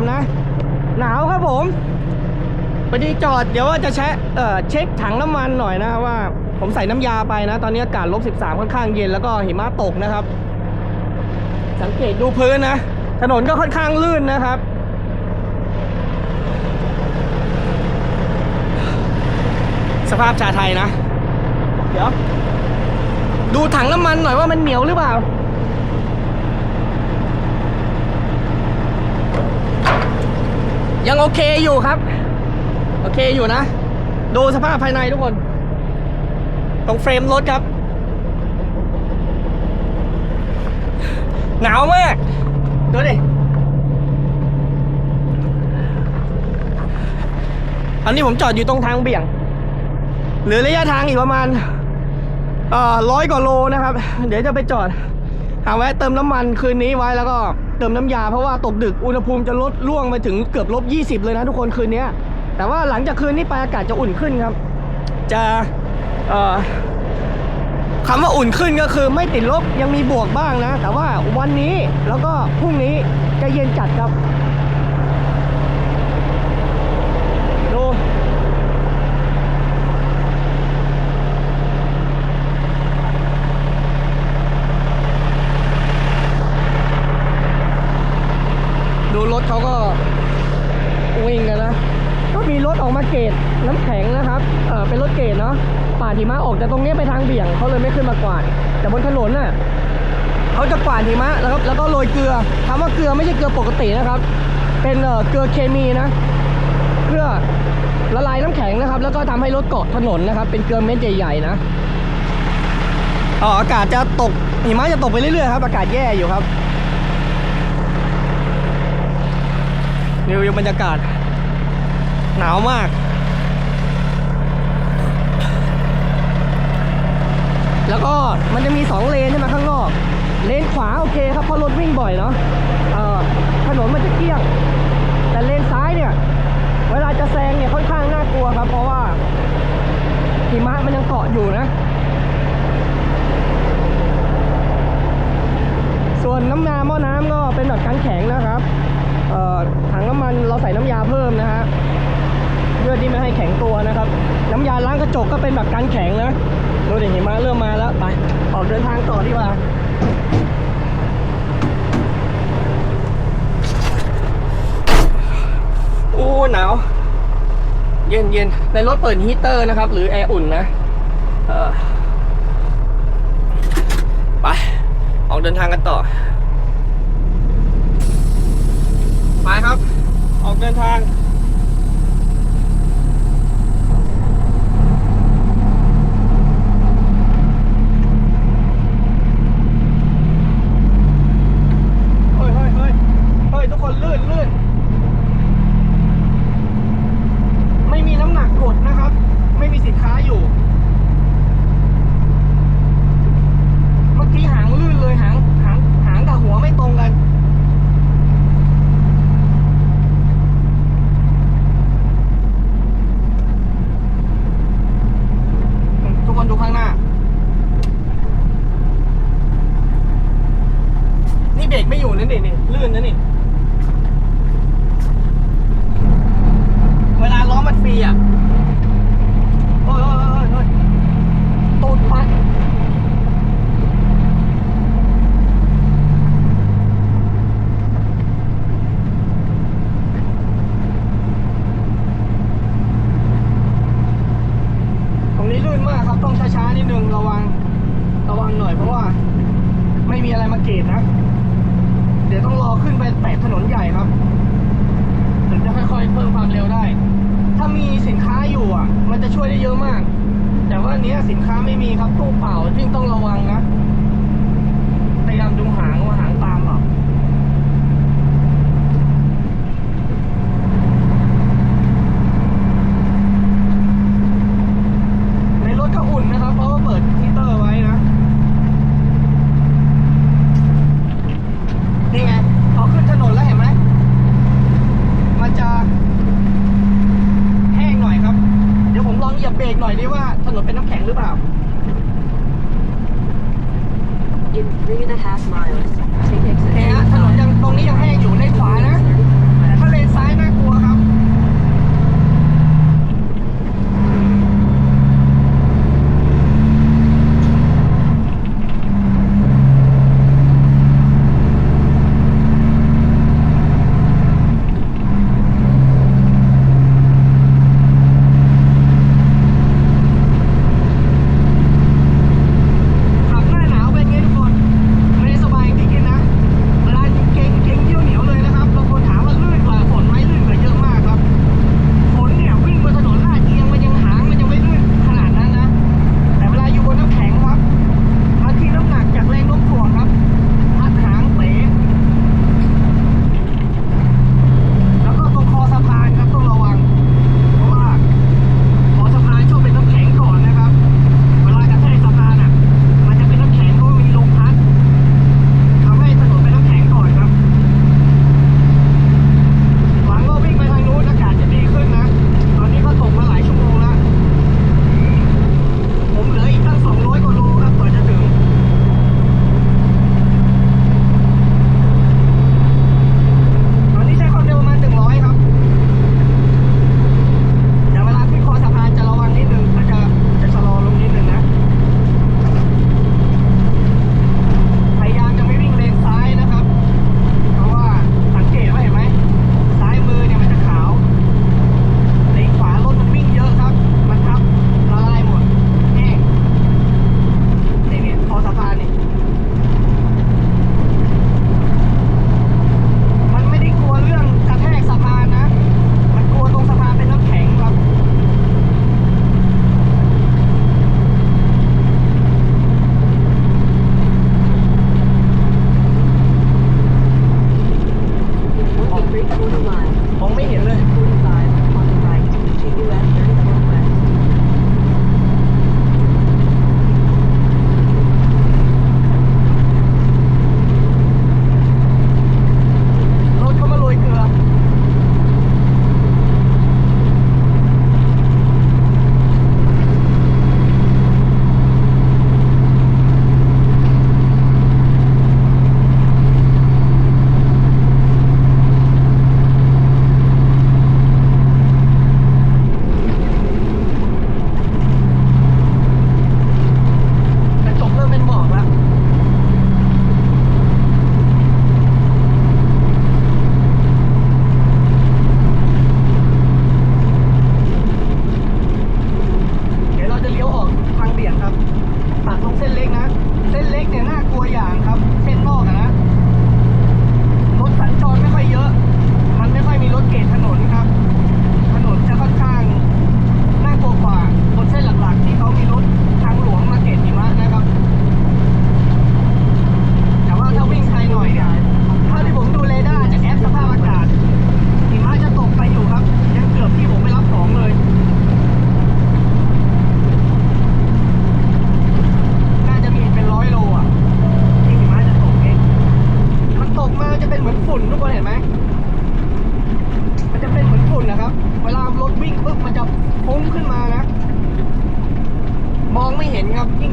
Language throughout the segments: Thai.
ามนะ หนาวครับผมพอดีจอดเดี๋ยวว่าจะเช็คเอ่อเช็คถังน้ำมันหน่อยนะว่า ผมใส่น้ำยาไปนะ ตอนนี้อากาศลบ13 ค่อนข้างเย็นแล้วก็หิมะตกนะครับ สังเกตดูพื้นนะ ถนนก็ค่อนข้างลื่นนะครับสภาพชาไทยนะ เดี๋ยว ดูถังน้ำมันหน่อยว่ามันเหนียวหรือเปล่า ยังโอเคอยู่ครับ โอเคอยู่นะ ดูสภาพภายในทุกคน ตรงเฟรมรถครับ หนาวมาก ดูดิ อันนี้ผมจอดอยู่ตรงทางเบี่ยงเหลือระยะทางอีกประมาณร้อยกว่าโลนะครับ เดี๋ยวจะไปจอด หาแวะเติมน้ำมันคืนนี้ไว้แล้วก็ เติมน้ำยาเพราะว่าตกดึกอุณหภูมิจะลดล่วงไปถึงเกือบลบ20 เลยนะทุกคนคืนนี้แต่ว่าหลังจากคืนนี้ไปอากาศจะอุ่นขึ้นครับ จะคำว่าอุ่นขึ้นก็คือไม่ติดลบยังมีบวกบ้างนะ แต่ว่าวันนี้แล้วก็พรุ่งนี้จะเย็นจัดครับ ดู ดูร ถเขาก็วิ่งกันนะ ก็มีรถออกมาเกตน้ำแข็งนะครับเออเป็นรถเกตเนาะป่าดหิมะออกจากตรงนี้ไปทางเบี่ยงเขาเลยไม่ขึ้นมากวาด แต่บนถนนน่ะเขาจะกวาดหิมะแล้วก็แล้วก็โรยเกลือคำว่าเกลือไม่ใช่เกลือปกตินะครับ เป็นเกลือเคมีนะเพื่อละลายน้ำแข็งนะครับ แล้วก็ทำให้รถเกาะถนนนะครับ เป็นเกลือเม็ดใหญ่ๆนะอ๋ออากาศจะตกหิมะจะตกไปเรื่อยๆครับ อากาศแย่อยู่ครับ รีวิวบรรยากาศ หนาวมาก แล้วก็มันจะมี 2 เลนใช่ไหมข้างนอก เลนขวาโอเคครับเพราะรถวิ่งบ่อยเนาะถนนมันจะเกลี้ยง แต่เลนซ้ายเนี่ย เวลาจะแซงเนี่ยค่อนข้างน่ากลัวครับ เพราะว่าหิมะมันยังเกาะอยู่นะ ส่วนน้ำนาหม้อน้ำก็เป็นแบบกันแข็งนะครับ ถังน้ำมันเราใส่น้ำยาเพิ่มนะฮะเพื่อที่ไม่ให้แข็งตัวนะครับ น้ำยาล้างกระจกก็เป็นแบบกันแข็งนะดูดิเห็นไหมเริ่มมาแล้วไปออกเดินทางต่อดีกว่าโอ้หนาว เย็นเย็นในรถเปิดฮีตเตอร์นะครับ หรือแอร์อุ่นนะไป ออกเดินทางกันต่อ ไปครับ ออกเดินทาง เฮ้ยเฮ้ยเฮ้ยเฮ้ย ทุกคนลื่นลื่น ไม่มีน้ำหนักกดนะครับ ไม่มีสินค้าอยู่ เมื่อกี้หางลื่นเลยหางหางหางกับหัวไม่ตรงกัน ทุกคนดูข้างหน้า นี่เบรกไม่อยู่นั่นดินี่ลื่นนะนี่ เวลาล้อมันฟรีอะเฮ้ยเฮ้ยเฮ้ยเฮ้ยตูดปัด ตรงนี้ลื่นมากครับ ต้องช้าๆนิดนึงระวัง ระวังหน่อยเพราะว่า ไม่มีอะไรมาเกตนะ เดี๋ยวต้องรอขึ้นไปแตะถนนใหญ่ครับ ถึงจะค่อยๆเพิ่มความเร็วได้ ถ้ามีสินค้าอยู่อะ มันจะช่วยได้เยอะมาก แต่ว่าอันเนี้ยสินค้าไม่มีครับตู้เปล่ายิ่งต้องระวังนะ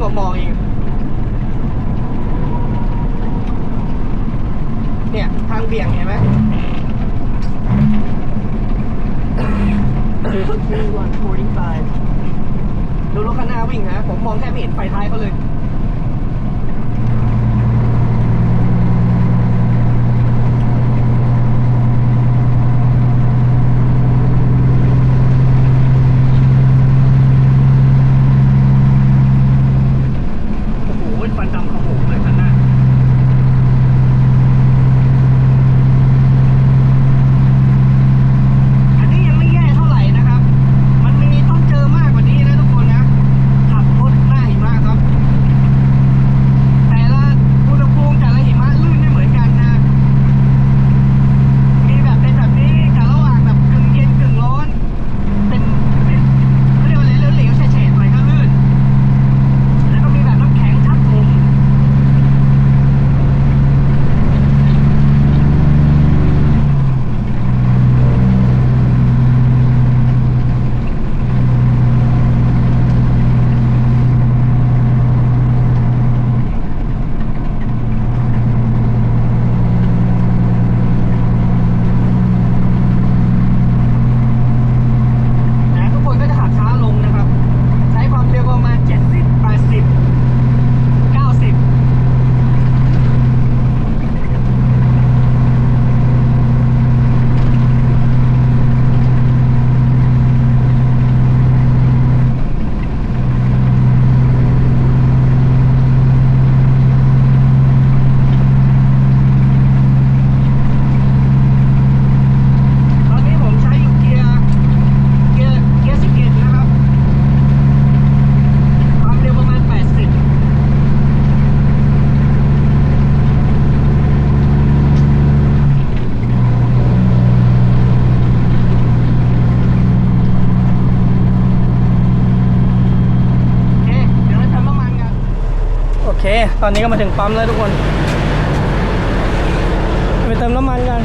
ห็นครับยิ่งกว่ามองอีกเนี่ยทางเบี่ยงเห็นไหมดูรถคันหน้าวิ่งนะผมมองแทบไม่เห็นไฟท้ายเขาเลย ตอนนี้ก็มาถึงปั๊มแล้วทุกคน ไปเติมน้ำมันกัน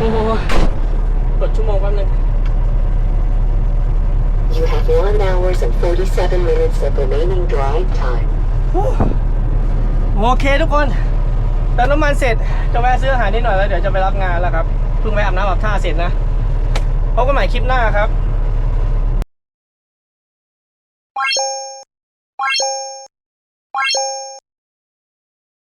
โอ้โหกดชั่วโมงแป๊บนึง You have 1 hours and 47 minutes of remaining drive time. โอเคทุกคนเติมน้ำมันเสร็จ จะแวะซื้ออาหารนิดหน่อยแล้วเดี๋ยวจะไปรับงานแล้วครับ เพิ่งไปอาบน้ำอาบท่าเสร็จนะ พบกันใหม่คลิปหน้าครับ